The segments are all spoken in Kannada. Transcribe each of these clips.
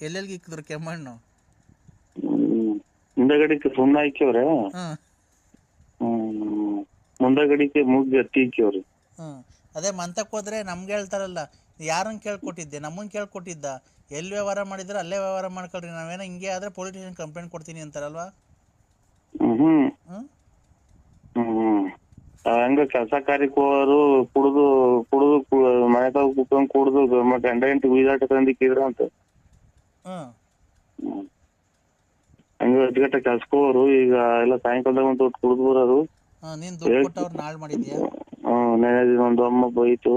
ಎಲ್ಲೆಲ್ಲಿಗೆ ಇಕ್ಕಿದ್ರು ಕೆಮ್ಮಣ್ಣು? ಹ್ಮ್. ಹಿಂದಗಡಿಕೆ ಸುಣ್ಣ ಇಕ್ಕವ್ರೆ? ಹ್ಮ್. ಮುಂದಗಡಿಕೆ ಮೂಗ್ ಹತ್ತಿ ಹ್ಞೂ ಅದೇ ಮಂತಕ್ ಹೋದ್ರೆ ನಮ್ಗೆ ಹೇಳ್ತಾರಲ್ಲ ಯಾರನ್ನ ಕೇಳ್ಕೊಟ್ಟಿದ್ದೆ? ನಮ್ಮನ್ ಕೇಳ್ಕೊಟ್ಟಿದ್ದ? ಎಲ್ಲಿ ವ್ಯವಹಾರ ಮಾಡಿದ್ರೆ ಅಲ್ಲೇ ವ್ಯವಹಾರ ಮಾಡ್ಕೊಳ್ರಿ. ನಾವೇನೋ ಹಿಂಗೆ ಆದ್ರೆ ಪೊಲೀಸ್ ಸ್ಟೇಷನ್ ಕಂಪ್ಲೇಂಟ್ ಕೊಡ್ತೀನಿ ಅಂತಾರಲ್ವಾ? ಹ್ಮ್ ಹ್ಮ್. ಹಂಗ ಕೆಲಸ ಕಾರ್ಯಕ್ಕೆ ಹೋಗೋರು ಕುಡ್ದು ಕುಡ್ದು ಮನೆ ತಾವ್ ಕುತ್ಕೊಂಡ್ ಕುಡ್ದು ಗಂಡ ಹೆಂಡತಿ ಉಯ್ದಾಟ ತಂದಿಕ್ಕಿದ್ರ ಅಂತ. ಹಂಗ ಅಜ್ಗಟ್ಟ ಕೆಲ್ಸಕ್ಕೆ ಹೋಗೋರು ಈಗ ಎಲ್ಲ ಸಾಯಂಕಾಲದಾಗ ಒಂದ್ ಹೊತ್ತು ಕುಡಿದು ಬರೋರು. ಹಾಂ ನೀನು ದುಡ್ಡು ಮಾಡಿದ್ಯಾ? ಹ್ಮ್ ನೆನೆ ಒಂದು ಅಮ್ಮ ಬೈತು.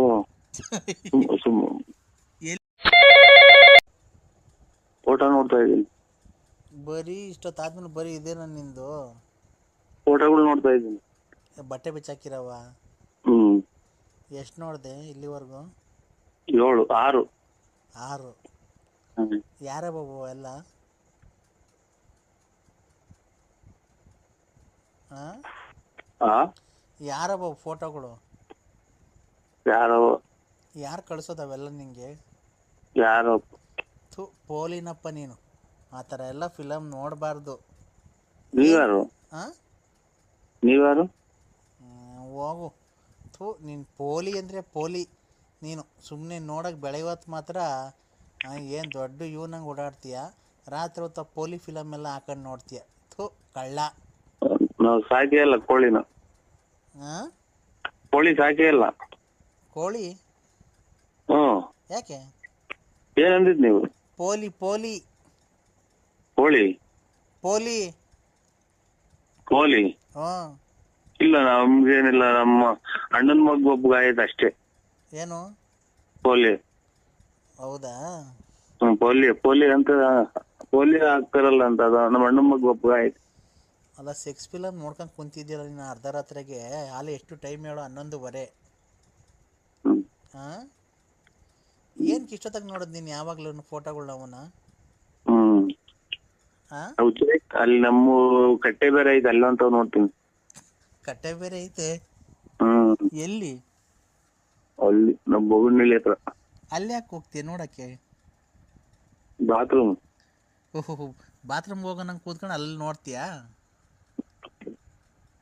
ಸುಮ್ ಸುಮ್ ಫೋಟೋ ನೋಡ್ತಾ ಇದೀನಿ ಬರೀ ಇಷ್ಟೊತ್ತಾದ್ಮೇಲೆ ಬರೀ ಇದೇನ ನಿಂದು? ಫೋಟೋಗಳು ನೋಡ್ತಾ ಇದೀನಿ ಬಟ್ಟೆ ಬಿಚ್ಚಾಕಿರವ? ಹ್ಮ್. ಎಷ್ಟು ನೋಡ್ದೆ ಇಲ್ಲಿವರೆಗೂ? ಏಳು ಆರು. ಆರು. ಯಾರ ಬಾಬು ಎಲ್ಲ? ಯಾರ ಬಾಬು ಫೋಟೋಗಳು? ಯಾರು? ಯಾರು ಕಳಿಸೋದವೆಲ್ಲ ನಿಂಗೆ? ಯಾರು? ಥು ಪೋಲಿನಪ್ಪ ನೀನು. ಆ ಥರ ಎಲ್ಲ ಫಿಲಮ್ ನೋಡಬಾರ್ದು. ನೀವ್ಯಾರು ಹಾಂ ನೀವ್ಯಾರು ಹೋಗು. ಥು ನೀನು ಪೋಲಿ ಅಂದರೆ ಪೋಲಿ. ನೀನು ಸುಮ್ಮನೆ ನೋಡಕ್ಕೆ ಬೆಳೆಯೋತ್ತು ಮಾತ್ರ ಏನು ದೊಡ್ಡ ಇವನಂಗೆ ಓಡಾಡ್ತೀಯ? ರಾತ್ರಿ ಹೊತ್ತ ಪೋಲಿ ಫಿಲಮ್ ಎಲ್ಲ ಹಾಕೊಂಡು ನೋಡ್ತೀಯ. ಥು ಕಳ್ಳ. ನಾವು ಸಾಕೇ ಇಲ್ಲ ಕೋಳಿನ. ಹಾ ಕೋಳಿ ಸಾಕೇ ಇಲ್ಲ. ಕೋಳಿ? ಹ್ಮ್. ಯಾಕೆ? ಏನಂದಿದ್ ನೀವು? ಪೋಲಿ ಪೋಲಿ. ಕೋಳಿ? ಪೋಲಿ. ಕೋಳಿ? ಹ್ಞೂ ಇಲ್ಲ ನಮ್ಗೇನಿಲ್ಲ ನಮ್ಮ ಅಣ್ಣನ ಮಗ ಒಬ್ಬ ಆಯ್ತು ಅಷ್ಟೇ. ಏನು? ಪೋಲಿ. ಹೌದಾ? ಪೋಲಿಯೋ ಪೋಲಿ ಪೋಲಿ ಅಂತ ಪೋಲಿಯೋ ಹಾಕ್ತಾರಲ್ಲ ಅಂತ ಅದು ನಮ್ಮ ಅಣ್ಣ ಮಗ ಒಬ್ಬ ಆಯ್ತು. ಅಲ್ಲ ಸೆಕ್ಸ್ ಫಿಲಮ್ ನೋಡ್ಕೊಂಡು ಕುಂತಿದ್ದೀರ ನೀನು ಅರ್ಧ ರಾತ್ರಿಗೆ ಅಲ್ಲಿ ಎಷ್ಟು ಟೈಮ್ ಹೇಳೋ ಹನ್ನೊಂದುವರೆ. ಬರೆ ಹಾಂ ಏನಕ್ಕೆ ಇಷ್ಟೊತ್ತಾಗ ನೋಡೋದು ನೀನು ಯಾವಾಗಲೂ ಫೋಟೋಗಳು ಅವನ್ನ. ಅಲ್ಲಿ ನಮ್ಮ ಕಟ್ಟೆ ಬೇರೆ ಐತೆ ಅಲ್ಲ ಅಂತ ನೋಡ್ತೀನಿ. ಕಟ್ಟೆ ಬೇರೆ ಐತೆ? ಎಲ್ಲಿ? ಅಲ್ಲಿ ನಮ್ಮ ಬೊಗನಳ್ಳಿ ಹತ್ರ. ಅಲ್ಲಿ ಯಾಕೆ ಹೋಗ್ತೀಯ? ನೋಡಕ್ಕೆ. ಬಾತ್ರೂಮ್ ಓಹೋ ಬಾತ್ರೂಮ್ಗೆ ಹೋಗೋ ನಂಗೆ ಕೂತ್ಕೊಂಡು ಅಲ್ಲಿ ನೋಡ್ತೀಯಾ?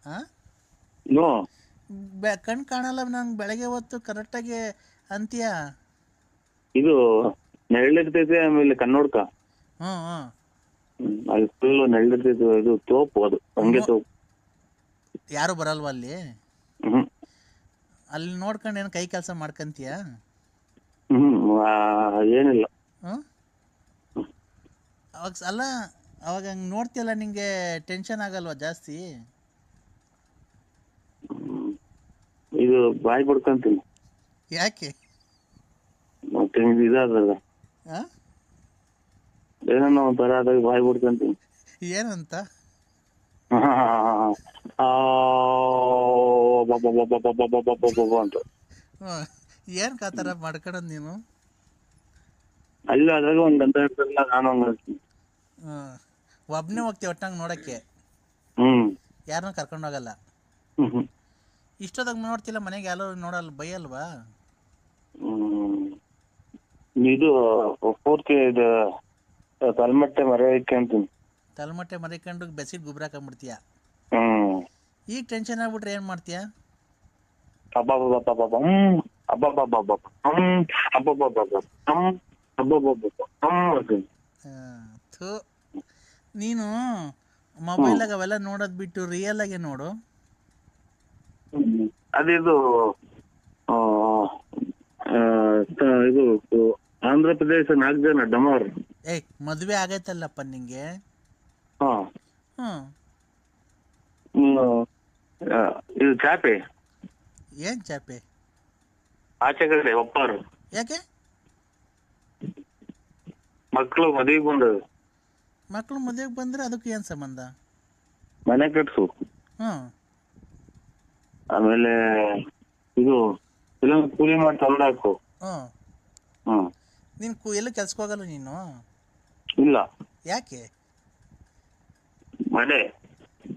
ಹಾಂ ನೋ ಬೆ ಕಣ್ಣು ಕಾಣಲ್ಲ ನಂಗೆ ಬೆಳಗ್ಗೆ ಹೊತ್ತು ಕರೆಕ್ಟಾಗಿ ಅಂತೀಯ? ಇದು ನೆರಳಿರ್ತೈತೆ ಆಮೇಲೆ ಕನ್ನೋಡ್ಕ ಹ್ಞೂ ಹ್ಞೂ ಅಲ್ಲಿ ಫುಲ್ ನೆರಳಿರ್ತೈತೆ ಇದು ತೋಪು ಅದು ಹಂಗೆ ತೋಪು. ಯಾರು ಬರಲ್ವಾ ಅಲ್ಲಿ? ಅಲ್ಲಿ ನೋಡ್ಕೊಂಡು ಏನು ಕೈ ಕೆಲಸ ಮಾಡ್ಕೊಂತೀಯ? ಹ್ಮ್ ಆ, ಏನಿಲ್ಲ ಹ್ಞೂ ಅವಾಗ ಅಲ್ಲ ಅವಾಗ ಹಂಗೆ ನೋಡ್ತಿಯಲ್ಲ ನಿಂಗೆ ಟೆನ್ಷನ್ ಆಗಲ್ವಾ ಜಾಸ್ತಿ ಹ್ಮ್. ಇದು ಬಾಯಿ ಬಿಡ್ಕೊಂತೀನಿ ಯಾಕೆ ಮತ್ತೆ ಇದು ಇದಾದಾಗ ಹಾಂ ಏನೋ ಒಂಥರ ಆದಾಗ ಬಾಯಿ ಬಿಡ್ಕೊಂತೀನಿ ಏನಂತ ಆ, ಬ- ಬ- ಬ- ಬ- ಬ- ಬ- ಬ- ಬ- ಬ- ಬ- ಬ- ಅಂತ ಹ್ಞೂ ಏನಕ್ಕೆ ಕಾತಾರ ಥರ ನೀನು? ಅಲ್ಲಿ ಅದ್ರಾಗ ಒಂದ್ ಗಂಟೆ ಇರ್ತಲ್ಲ ನಾನು ಹಂಗ ಒಬ್ಬನೇ ಹೋಗ್ತೀವಿ ಒಟ್ಟಂಗೆ ನೋಡಕ್ಕೆ? ಹ್ಮ್. ಯಾರನ್ನೂ ಕರ್ಕೊಂಡು ಹೋಗಲ್ಲ? ಹ್ಮ್. ಇಷ್ಟೊತ್ತಾಗ ನೋಡ್ತಿಲ್ಲ ಮನೆಗೆ ಯಾರು ನೋಡಲ್ಲ ಬೈಯಲ್ವಾ? ಹ್ಮ್. ಇದು ಪೂರ್ತಿ ಇದು ತಲ್ಮಟ್ಟೆ ಮರೆ ಇಟ್ಕೊಂತೀನಿ ತಲೆಮಟ್ಟೆ ಮರಿಕೊಂಡು ಬೆಸಿಟ್ ಗುಬ್ರ ಹಾಕೊಂಬಿಡ್ತೀಯ? ಹ್ಮ್. ಈಗ ಟೆನ್ಷನ್ ಆಗ್ಬಿಟ್ರೆ ಏನ್ ಮಾಡ್ತೀಯ? ಹ್ಮ್ ಅಬ್ಬಬ್ಬಬ್ಬಬ್ಬ. ಹ್ಮ್ ಅಬ್ಬಬ್ಬಬ್ಬಬ್ಬ. ಹ್ಮ್ ಅಬ್ಬಬ್ಬಬ್ಬಬ್ಬ. ಹ್ಮ್ ಅಂತೀನಿ. ನೀನು ಮೊಬೈಲ್ ಅವೆಲ್ಲ ನೋಡೋದು ಬಿಟ್ಟು ರಿಯಲ್ ಆಗಿ ನೋಡು. ಅದಿದು ಆ, ಆ, ಇದು ಆಂಧ್ರ ಪ್ರದೇಶ ನಾಲ್ಕು ಜನ ಡಮೋರ್ ಏಯ್ ಮದುವೆ ಆಗೈತಲ್ಲಪ್ಪ ನಿಂಗೆ ಹಾ ಹ್ಞೂ. ಇದು ಚಾಪೆ ಏನು ಚಾಪೆ? ಆಚೆಗಡೆ ಒಪ್ಪರು ಯಾಕೆ? ಮಕ್ಕಳು ಮದುವೆಗೆ ಬಂದವು ಮಕ್ಕಳು ಮದುವೆಗೆ ಬಂದ್ರೆ ಅದಕ್ಕೆ ಏನು ಸಂಬಂಧ? ಮನೆ ಕಟ್ಸು. ಹ್ಮ್. ಆಮೇಲೆ ಇದು ಇಲ್ಲ ಕೂಲಿ ಮಾಡಿ ತಂದು ಹಾಕು. ಹ್ಞೂ ಹ್ಮ್. ನೀನ್ ಕು ಎಲ್ಲೂ ಕೆಲ್ಸಕ್ಕೆ ಹೋಗಲ್ಲ ನೀನು? ಇಲ್ಲ. ಯಾಕೆ? ಮನೆ.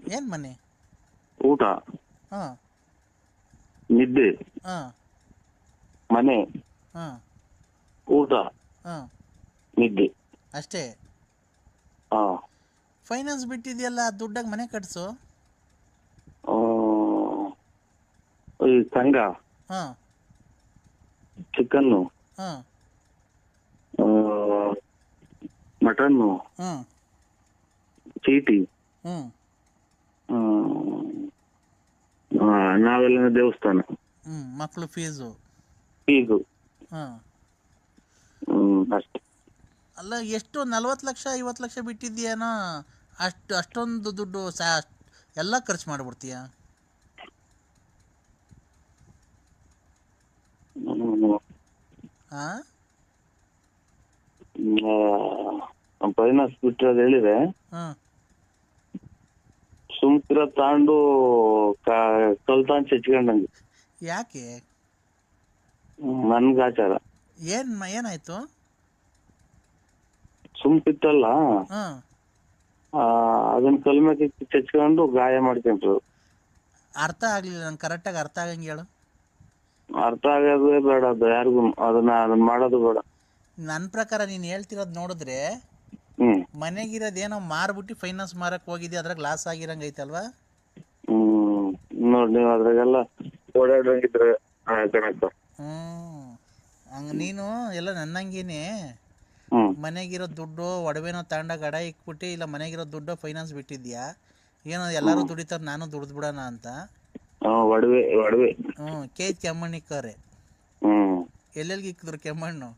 ಏನ್ ಮನೆ? ಊಟ. ಹಾಂ ನಿದ್ದೆ. ಹಾಂ. ಮನೆ. ಹಾ. ಊಟ. ಹಾ. ನಿದ್ದೆ. ಅಷ್ಟೇ? ಹಾ. ಫೈನಾನ್ಸ್ ಬಿಟ್ಟಿದೆಯಲ್ಲ ದುಡ್ಡಾಗಿ ಮನೆ ಕಟ್ಸು. ಆ, ಈ ಸಂಘ. ಹಾಂ. ಚಿಕನ್ನು. ಹಾಂ. ಮಟನ್ನು. ಹ್ಞೂ ಚೀಟಿ. ಹ್ಞೂ ಆ, ಆ, ನಾವೆಲ್ಲ ದೇವಸ್ಥಾನ ಹ್ಮ್ ಮಕ್ಕಳು ಫೀಸು ಫೀಸು ಹಾಂ ಹ್ಮ್ ಅಷ್ಟೇ ಅಲ್ಲ ಎಷ್ಟು ನಲ್ವತ್ತು ಲಕ್ಷ ಐವತ್ತು ಲಕ್ಷ ಬಿಟ್ಟಿದ್ಯಾನೋ ಅಷ್ಟು ಅಷ್ಟೊಂದು ದುಡ್ಡು ಸಾ ಎಲ್ಲ ಖರ್ಚು ಮಾಡಿಬಿಡ್ತೀಯ. ಹ ಫೈನಾನ್ಸ್ ಬಿಟ್ಟರೆ ಅದು ಹೇಳಿದೆ ಹಾಂ ಸುಮ್ಕಿರ ತಾಂಡು ಕಲ್ತಾನ್ ಚಚ್ಕೊಂಡಂಗೆ ಯಾಕೆ? ನನ್ಗ ಆಚಾರ. ಏನ್ ಏನಾಯ್ತು? ಸುಮ್ಕಿತ್ತಲ್ಲ? ಅದನ್ನ ಕಲ್ಮಕ್ಕೆ ಚಚ್ಕೊಂಡು ಗಾಯ ಮಾಡ್ಕೊಂಡ್ರು. ಅರ್ಥ ಆಗಲಿಲ್ಲ ನಂಗೆ ಕರೆಕ್ಟಾಗಿ ಅರ್ಥ ಆಗಂಗೆ ಹೇಳು. ಅರ್ಥ ಆಗೋದೇ ಬೇಡ ಅದು ಯಾರಿಗೂ ಅದನ್ನ ಅದನ್ನ ಮಾಡೋದು ಬೇಡ. ನನ್ನ ಪ್ರಕಾರ ನೀನು ಹೇಳ್ತಿರೋದು ನೋಡಿದ್ರೆ ಮನೆಗಿರೋದೇನೋ ಮಾರ್ಬಿಟ್ಟು ಫೈನಾನ್ಸ್ ಮಾರಕ್ ಹೋಗಿದ್ಯಾ? ಅದ್ರಾಗ ಲಾಸ್ ಆಗಿರಂಗ ಐತಲ್ವಾ? ಹ್ಮ್ ನೋಡಿ ನೀವು ಅದ್ರಾಗೆಲ್ಲ ಕಣಕ್ಕ ಹ್ಮ್ ಹಂಗೆ ನೀನು ಎಲ್ಲ ನನ್ನಂಗೇನೆ. ಹ್ಮ್. ಮನೆಗಿರೋ ದುಡ್ಡು ಒಡವೆನೋ ತಗೊಂಡಾಗ ಗಡ ಇಕ್ಬಿಟ್ಟು ಇಲ್ಲ ಮನೆಗಿರೋ ದುಡ್ಡು ಫೈನಾನ್ಸ್ ಬಿಟ್ಟಿದ್ಯಾ? ಏನೋ ಎಲ್ಲರೂ ದುಡಿತಾರ ನಾನು ದುಡ್ದು ಬಿಡೋಣ ಅಂತ ಒಡವೆ ಒಡವೆ. ಹ್ಮ್ ಕೆ ಕೆಮ್ಮಣ್ಣಿಕ್ಕವ್ರೆ ಹ್ಮ್. ಎಲ್ಲೆಲ್ಗೆ ಇಕ್ಕಿದ್ರು ಕೆಮ್ಮಣ್ಣು?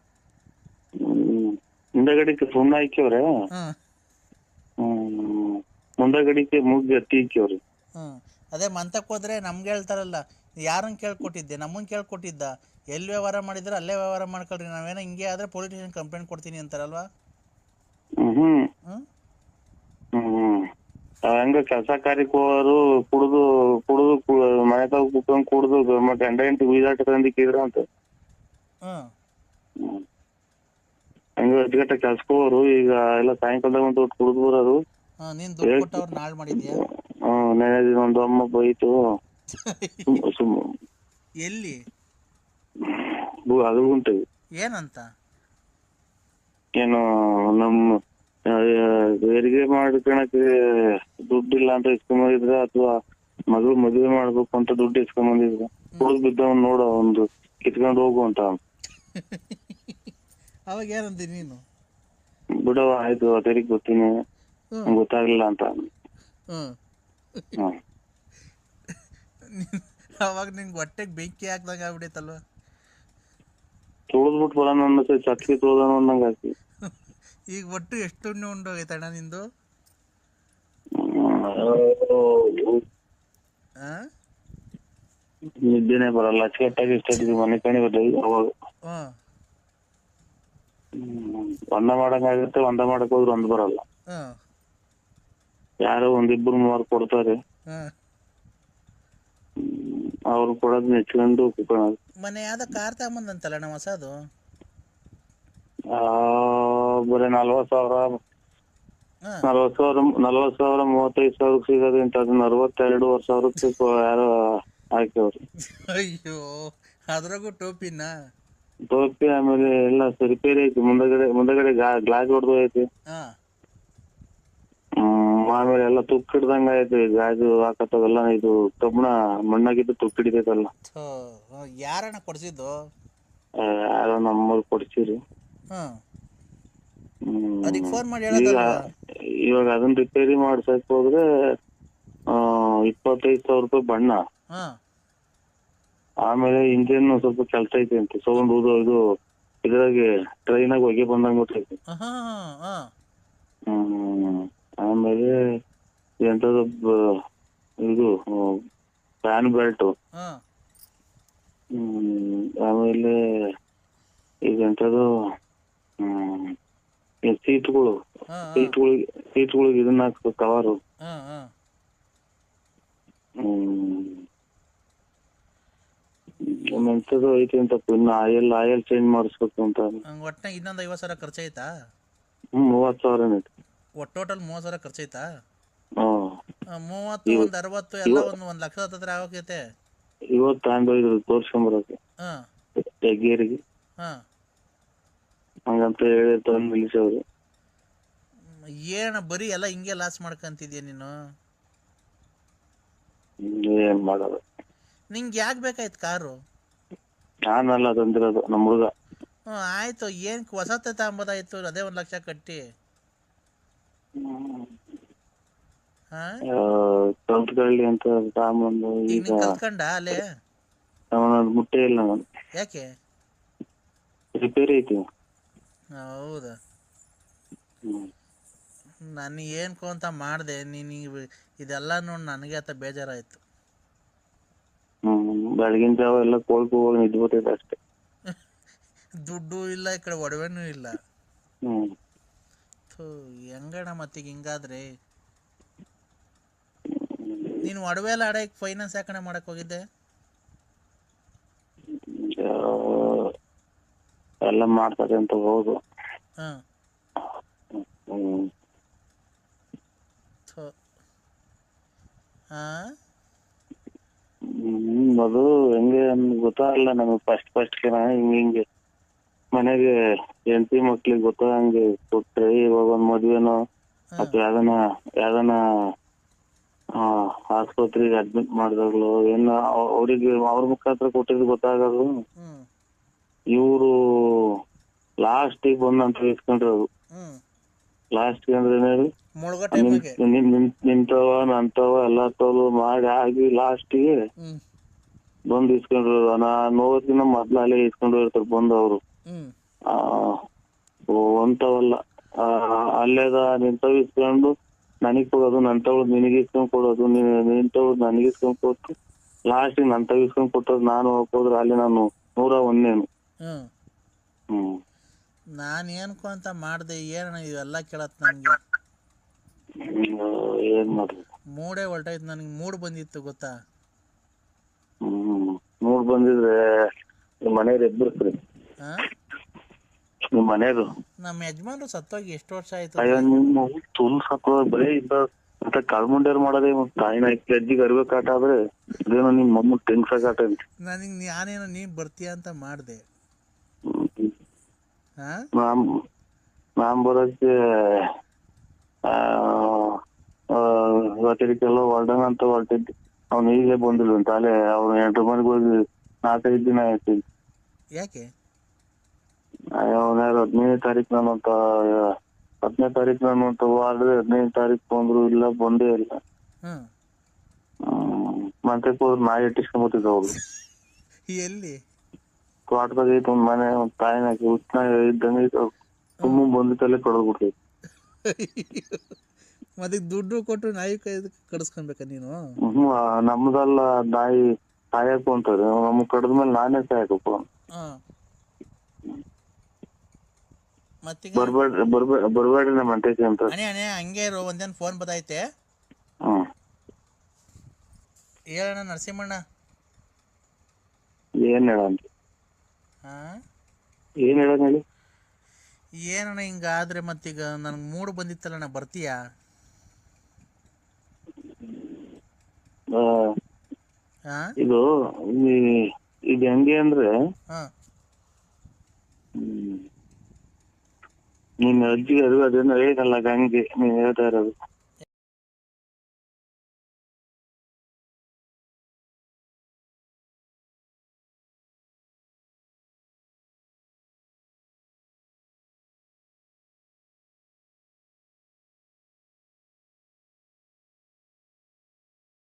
ಹ್ಮ್ ಮುಂದಗಡಿಕೆ ಸುಣ್ಣ ಹ್ಮ್. ಮುಂದಗಡಿಕೆ ಮೂಗ್ ಹತ್ತಿ ಹ್ಞೂ ಅದೇ ಮಂತಕ್ ಹೋದ್ರೆ ನಮ್ಗೆ ಹೇಳ್ತಾರಲ್ಲ ಯಾರನ್ನ ಕೇಳ್ಕೊಟ್ಟಿದ್ದೆ ನಮ್ಮನ್ನ ಕೇಳ್ಕೊಟ್ಟಿದ್ದ. ಎಲ್ಲಿ ವ್ಯವಹಾರ ಮಾಡಿದ್ರೆ ಅಲ್ಲೇ ವ್ಯವಹಾರ ಮಾಡ್ಕೊಳ್ರಿ ನಾವೇನೋ ಹಿಂಗೆ ಆದ್ರೆ ಪೊಲೀಸ್ ಸ್ಟೇಷನ್ ಕಂಪ್ಲೇಂಟ್ ಕೊಡ್ತೀನಿ ಅಂತಾರಲ್ವಾ? ಹ್ಮ್ ಹ್ಮ್. ಹ್ಮ್. ಆ, ಹಂಗ ಕೆಲಸ ಕಾರ್ಯಕ್ಕೆ ಹೋಗೋರು ಕುಡಿದು ಕುಡ್ದು ಮನೆ ತಾವ್ ಕುತ್ಕೊಂಡ್ ಕುಡ್ದು ಗ- ಗಂಡ ಹೆಂಡತಿ ಉಯ್ದಾಟ ತಂದಿಕ್ಕಿದ್ರ ಅಂತ. ಹ್ಮ್. ಹಂಗ ಕೆಲ್ಸಕ್ಕೆ ಹೋಗೋರು ಈಗ ಎಲ್ಲ ಸಾಯಂಕಾಲದಾಗ ಒಂದು ಹೊತ್ತು ಕುಡಿದು ಬರೋರು. ಹಾಂ ನೀನು ದುಡ್ಡು ಮಾಡಿದ್ಯಾ? ಹ್ಮ್ ದಿನ ಒಂದು ಅಮ್ಮ ಬೈತು. ಸುಮ್ ಸುಮ್. ಎಲ್ಲಿ? ಅದು ಉಂಟು ಏನಂತ? ಏನು ನಮ್ಮ ಆ, ಹೆರಿಗೆ ಮಾಡ್ಕೊಳಕ್ಕೆ ದುಡ್ಡಿಲ್ಲ ಅಂತ ಇಸ್ಕೊಂಬಂದಿದ್ರೆ ಅಥವಾ ಮಗಳು ಮದುವೆ ಮಾಡ್ಬೇಕು ಅಂತ ದುಡ್ಡು ಇಸ್ಕೊಂಬಂದಿದ್ರೆ ಹುಡುಗ ಬಿದ್ದವನ್ ನೋಡ ಒಂದು ಕಿತ್ಕೊಂಡು ಹೋಗು ಅಂತ. ಅವಾಗ ಏನಂತ ನೀನು? ಬಿಡವ ಆಯ್ತು ಅದರಿಗೆ ಗೊತ್ತೀನಿ. ಗೊತ್ತಾಗ್ಲಿಲ್ಲ ಅಂತ. ಹ್ಮ್. ಹ್ಮ್. ಅವಾಗ ನಿಂಗೆ ಹೊಟ್ಟೆಗೆ ಬೆಂಕಿ ಹಾಕ್ದಂಗೆ ಆಗ್ಬಿಡೈತಲ್ವ ತುಳಿದ್ಬಿಟ್ಟು ಬರೋಣ ಅನ್ನೋ ಚಟ್ಲಿ ತುಳ್ದಾನ ಅನ್ನಂಗ ಆಕಿ ಈಗ ಒಟ್ಟು ಎಷ್ಟು ಉಣ್ಣೆ ಉಂಡೋಗೈತಣ್ಣ ನಿಂದು? ಆ? ನಿದ್ದೆನೆ ಬರಲ್ಲ. ಅಚ್ಚುಕಟ್ಟಾಗಿ ಇಷ್ಟ ಮನೆ ಕಣಿ ಬರ್ತದೆ ಅವಾಗ. ಹ್ಞೂ. ಒಂದ ಮಾಡಂಗಾಗುತ್ತೆ ಒಂದ ಮಾಡಕ್ ಹೋದ್ರೆ ಒಂದ್ ಬರಲ್ಲ. ಯಾರೋ ಒಂದಿಬ್ರು ಮೂವರು ಕೊಡ್ತಾರೆ. ಹಾಂ. ಅವ್ರು ಕೊಡೋದ್ ನೆಚ್ಕೊಂಡು ಕುತ್ಕೊಳ್ಳೋದು. ಮೊನ್ನೆ ಯಾವ್ದೋ ಕಾರ್ ತಗೊಂಬಂದಂತಲ್ಲ ಹೊಸದು? ಆ ಬರೀ ನಲ್ವತ್ ಸಾವಿರ. ಹಾಂ. ನಲ್ವತ್ ಸಾವಿರ ನಲ್ವತ್ ಸಾವಿರ ಮೂವತ್ತೈದು ಸಾವಿರಕ್ಕೆ ಸಿಗೋದು ಅಂತ ಅದನ್ನ ಅರವತ್ತೆರಡುವರೆ ಸಾವಿರಕ್ಕೆ ಯಾರೋ ಹಾಕಿವ್ರಿ ಅಯ್ಯೋ ಅದ್ರಾಗೂ ಟೋಪಿನ? ಟೋಪಿ ಆಮೇಲೆ ಎಲ್ಲ ರಿಪೇರಿ ಐತಿ. ಮುಂದಗಡೆ ಮುಂದಗಡೆ ಗ್ಲಾಸ್ ಹೊಡೆದು ಐತಿ ಆಮೇಲೆ ಎಲ್ಲ ತುಕ್ ಹಿಡ್ದಂಗ ಐತಿ ಗಾಜು ಹಾಕತ್ತವೆಲ್ಲ ಇದು ಕಬ್ಬಣ ಮಣ್ಣಾಗಿದ್ದು ತುಕ್ ಹಿಡಿತೈತಲ್ಲ. ಯಾರಣ್ಣ ಕೊಡ್ಸಿದ್ದು? ಯಾರೋ ನಮ್ಮವ್ರು ಕೊಡ್ಸಿರಿ. ಇವಾಗ ಅದನ್ನ ರಿಪೇರಿ ಮಾಡ್ಸಕ್ ಹೋದ್ರೆ ಇಪ್ಪತ್ತೈದು ಸಾವಿರ ರೂಪಾಯಿ ಬಣ್ಣ. ಆಮೇಲೆ ಇಂಜಿನ್ ಸ್ವಲ್ಪ ಕೆಲಸ ಐತೆ ಅಂತ ಸೌಂಡ್ ಇದು ಇದು ಇದ್ರಾಗೆ ಆಗಿ ಹೊಗೆ ಬಂದಂಗ ಗೊತ್ತೈತಿ ಹ್ಮ್ ಆಮೇಲೆ ಎಂತದ ಇದು ಫ್ಯಾನ್ ಬೆಲ್ಟ್ ಹ್ಮ್ ಆಮೇಲೆ ಈಗ ಎಂತದು ಹ್ಮ್ ಸೀಟ್ಗಳು ಸೀಟ್ಗಳಿಗೆ ಸೀಟ್ಗಳಿಗೆ ಇದನ್ನ ಹಾಕ್ಬೇಕು ಕವರು. ಹ್ಮ್. ಎಂತದು ಐತಿ ಅಂತ ಇನ್ನ ಆಯಿಲ್ ಆಯಿಲ್ ಚೇಂಜ್ ಮಾಡಿಸ್ಬೇಕು ಅಂತ. ಅಂಗ ಒಟ್ಟಿನಾಗ ಇನ್ನೊಂದು ಐವತ್ತು ಸಾವಿರ ಖರ್ಚಾಯ್ತಾ? ಹ್ಮ್ ಮೂವತ್ ಸಾವಿರ ಐತಿ. ಒಟ್ಟು ಟೋಟಲ್ ಮೂವತ್ತು ಸಾವಿರ ಖರ್ಚಾಯ್ತಾ? ಐತಾ ಮೂವತ್ತು ಒಂದು ಅರವತ್ತು ಎಲ್ಲ ಒಂದು ಒಂದು ಲಕ್ಷ ಹತ್ತತ್ರ ಆಗೋಕೈತೆ. ಇವತ್ತು ತಗೊಂಡೋಗಿದ್ರು ತೋರ್ಸ್ಕೊಂಬರಕ್ಕೆ. ಹಾಂ. ಹೆಗ್ಗೇರಿಗೆ ಹಾಂ. ಹಂಗಂತ ಹೇಳಿ ತಂದು ನಿಲ್ಲಿಸವ್ರು. ಏನ ಬರೀ ಎಲ್ಲ ಹಿಂಗೆ ಲಾಸ್ ಮಾಡ್ಕೊಂತಿದ್ಯಾ ನೀನು? ಏನ್ ಮಾಡೋದು. ನಿಂಗೆ ಯಾಕೆ ಬೇಕಾಯ್ತು ಕಾರು? ನಾನಲ್ಲ ತಂದಿರೋದು ನಮ್ಮ ಹುಡುಗ. ಹ್ಞೂ ಆಯಿತು. ಏನು ಹೊಸತೆ ತಗೊಂಬೋದಾಯ್ತು ಅದೇ ಒಂದು ಲಕ್ಷ ಕಟ್ಟಿ. ಹಾಂ? ಕಲ್ತ್ಕೊಳ್ಳಿ ಅಂತ ತಗೊಂಬಂದು ಈಗ ನೀನು ಕಲ್ತ್ಕೊಂಡ ಅಲ್ಲೇ? ಅವನದು ಮುಟ್ಟೆ ಇಲ್ಲ ನಾನು ಯಾಕೆ? ರಿಪೇರಿ ಐತಿ. ಹೌದಾ? ಹ್ಮ್. ನಾನು ಏನ್ಕೋ ಅಂತ ಮಾಡಿದೆ. ನೀನು ಇದೆಲ್ಲ ನೋಡಿ ನನಗೆ ಆತ ಬೇಜಾರಾಯಿತು. ಬೆಳಗಿನ ಜಾವ ಎಲ್ಲ ಕೋಲ್ ಹೋಗಿ ನಿದ್ಬಿಟ್ಟೈತೆ ಅಷ್ಟೇ. ದುಡ್ಡು ಇಲ್ಲ ಈ ಕಡೆ ಒಡವೆನೂ ಇಲ್ಲ. ಹ್ಮ್. ಥೂ ಹೆಂಗಣ ಮತ್ತೀಗ ಹಿಂಗಾದ್ರೆ? ನೀನು ಒಡವೆ ಎಲ್ಲ ಆಡಕ್ಕೆ ಫೈನಾನ್ಸ್ ಯಾಕಣ ಮಾಡಕ್ ಹೋಗಿದ್ದೆ? ಆ, ಎಲ್ಲ ಮಾಡ್ತಾರೆ ಅಂತ ಹೌದು ಹಾಂ ಹ್ಮ್ ಥೂ ಹಾಂ ಹ್ಮ್ ಅದು ಹೆಂಗೆ ನಮ್ಗೆ ಗೊತ್ತಾಗಲ್ಲ ನಮಗೆ ಫಸ್ಟ್ ಫಸ್ಟ್ ಹಿಂಗ್ ಹಿಂಗೆ ಮನೆಗೆ ಹೆಂಡತಿ ಮಕ್ಳಿಗೆ ಗೊತ್ತಾಗಂಗೆ ಕೊಟ್ರೆ ಇವಾಗ ಒಂದ್ ಮದ್ವೆನೋ ಅಥವಾ ಯಾವ್ದನ ಯಾವ್ದನ ಆಸ್ಪತ್ರೆಗೆ ಅಡ್ಮಿಟ್ ಮಾಡಿದಾಗ್ಲು ಏನ ಅವ್- ಅವ್ರಿಗೆ ಅವ್ರ ಮುಖಾಂತರ ಕೊಟ್ಟಿದ್ ಗೊತ್ತಾಗಲ್ಲ ಇವರು ಲಾಸ್ಟಿಗೆ ಬಂದಂತ ಇಸ್ಕೊಂಡಿರೋದು ಅದು ಲಾಸ್ಟ್ ಅಂದ್ರೆ ಟೈಮಿಗೆ ನಿಂತವ ನಂತವ ಎಲ್ಲ ತೋಲು ಮಾಡಿ ಆಗಿ ಲಾಸ್ಟಿಗೆ ಬಂದು ಇಸ್ಕೊಂಡ್ರು ನಾ ನೋವತ್ತಿನ ಮೊದ್ಲು ಅಲ್ಲೇ ಇಸ್ಕೊಂಡು ಇರ್ತಾರೆ ಬಂದು ಅವರು. ಅಂತವಲ್ಲ. ಅಲ್ಲೇದ ನಿಂತವ್ ಇಸ್ಕೊಂಡು ನನಗ್ ಕೊಡೋದು ನಂತವ್ ನಿನಗೆ ಇಸ್ಕೊಂಡ್ ಕೊಡೋದು ನಿಂತವ್ ನನಗೆ ಇಸ್ಕೊಂಡ್ ಕೊಟ್ಟು ಲಾಸ್ಟ್ ನಂತವ್ ಇಸ್ಕೊಂಡ್ ಕೊಟ್ಟದ್ ನಾನು ಹೋಗೋದ್ರೆ ಅಲ್ಲಿ ನಾನು ನೂರ ಒಂದೇನು. ಹ್ಮ್. ಹ್ಮ್. ನಾನು ಏನಕ್ಕೋ ಅಂತ ಮಾಡ್ದೆ ಏನ ಇವೆಲ್ಲ ಕೇಳತ್ ನನಗೆ. ಏನ್ ಮಾಡ್ಬೇಕು? ಮೂಡೇ ಹೊರಟಾಯ್ತು ನನಗೆ ಮೂಡ್ ಬಂದಿತ್ತು ಗೊತ್ತಾ? ನೋಡ್ ಬಂದಿದ್ರೆ ನಿಮ್ ಮನೆಯವ್ರು ಎಬ್ಬರ್ಸ್ರಿ ಹಾಂ? ನಿಮ್ ಮನೆಯವ್ರು. ನಮ್ಮ ಯಜಮಾನ್ರು ಸತ್ತೋಗಿ ಎಷ್ಟು ವರ್ಷ ಆಯ್ತು? ಅಯ್ಯೋ ನಿಮ್ಮ ತುಲ್ ಸಾಕು ಬರೀ ಇದ್ದ ಮತ್ತೆ ಕಳ್ಮುಂಡ್ಯಾರ ಮಾಡೋದೇ ಮತ್ತ್ ತಾಯಿನ ಅಜ್ಜಿಗೆ ಅರಿವೆ ಕಾಟ ಆದ್ರೆ ಇದೇನೋ ನಿಮ್ ಮಮ್ಮ ಟೆನ್ಸ್ ಕಾಟ ಅಂತ. ನನಗೆ ನಾನೇನೋ ನೀನು ಬರ್ತೀಯ ಅಂತ ಮಾಡಿದೆ. ಹಾಂ? ನಾನ್ ನಾನ್ ಬರೋಕ್ಕೆ ಇವತ್ತಿಗೆಲ್ಲ ಹೊರಡೋಣ ಅಂತ ಹೊರಟಿದ್ದೆ. ಅವ್ನು ಈಗಲೇ ಬಂದಿಲ್ಲ ಅಂತ ಅಲ್ಲೇ ಅವ್ನು ಎಂಟು ಮನೆಗೆ ಹೋಗಿ ನಾಲ್ಕೈದು ದಿನ ಆಯ್ತು ಯಾಕೆ? ಅವನ ಹದಿನೈದು ತಾರೀಕು ನಾನು ಅಂತ ಹದಿನೈದು ತಾರೀಕು ನಾನು ಅಂತ ಮಾಡಿದ್ರೆ ಹದಿನೈದು ತಾರೀಕು ಬಂದ್ರು ಇಲ್ಲ ಬಂದೇ ಇಲ್ಲ. ಹ್ಞೂ ಹ್ಮ್ ಮತ್ತೆ ಹೋದ್ರೆ ನಾಯಿ ಇಟ್ಟಿಸ್ಕೊಂಬತ್ತಿದ್ದ ಅವ್ರು ಎಲ್ಲಿ? ತೋಟದಾಗ ಐತೆ ಒಂದ್ ಮನೆ ಒಂದ್ ತಾಯಿನ ಹುಚ್ಚನ ಇದ್ದಂಗೆ ಐತೆ ತುಂಬ ಬಂದಿತ್ತಲ್ಲೇ ಕಡ್ದ್ಬಿಟ್ಟೈತೆ ಮತ್ತೆ ದುಡ್ಡು ಕೊಟ್ಟು ನಾಯಿ ಕೈ ಕಡಿಸ್ಕೊಬೇಕಾ ನೀನು? ಹ್ಮ್ ಆ, ನಮ್ದಲ್ಲ ನಾಯಿ ಸಾಯಕು ಅಂತಾರೆ. ನಮ್ ಕಡ್ದ್ಮೇಲೆ ನಾನೇ ಸಾಯಕಪ್ಪ. ಹಾಂ. ಮತ್ತೀಗ? ಬರ್ಬೇಡ್ರಿ ಬರ್ಬೇಡ ಬರ್ಬೇಡ್ರಿ ನಮ್ಮ ಅಂಟೈತಿ ಅಂತ. ಅಣೆ ಅಣೆ ಹಂಗೆ ಇರು ಒಂದೇನು ಫೋನ್ ಬದೈತೆ. ಹ್ಮ್ ಹೇಳಣ್ಣ ನರಸಿಂಹಣ್ಣ. ಏನ್ ಹೇಳಂತ ಹಾಂ? ಏನ್ ಹೇಳೋದ್ ಹೇಳಿ? ಏನಣ್ಣ ಹಿಂಗಾದ್ರೆ ಮತ್ತೀಗ ನನಗೆ ಮೂಡ್ ಬಂದಿತ್ತಲ್ಲಣ್ಣ ಬರ್ತೀಯಾ? ಆ, ಹಾಂ. ಇದು ಈ- ಇದು ಹೆಂಗೆ ಅಂದ್ರೆ ಹಾಂ. ಹ್ಮ್. ನಿನ್ನ ಅಜ್ಜಿ ಅದು ಅದನ್ನ ಹೇಗಲ್ಲ ಗಂಗೆ ನೀನ್ ಹೇಳ್ತಾ ಇರೋದು.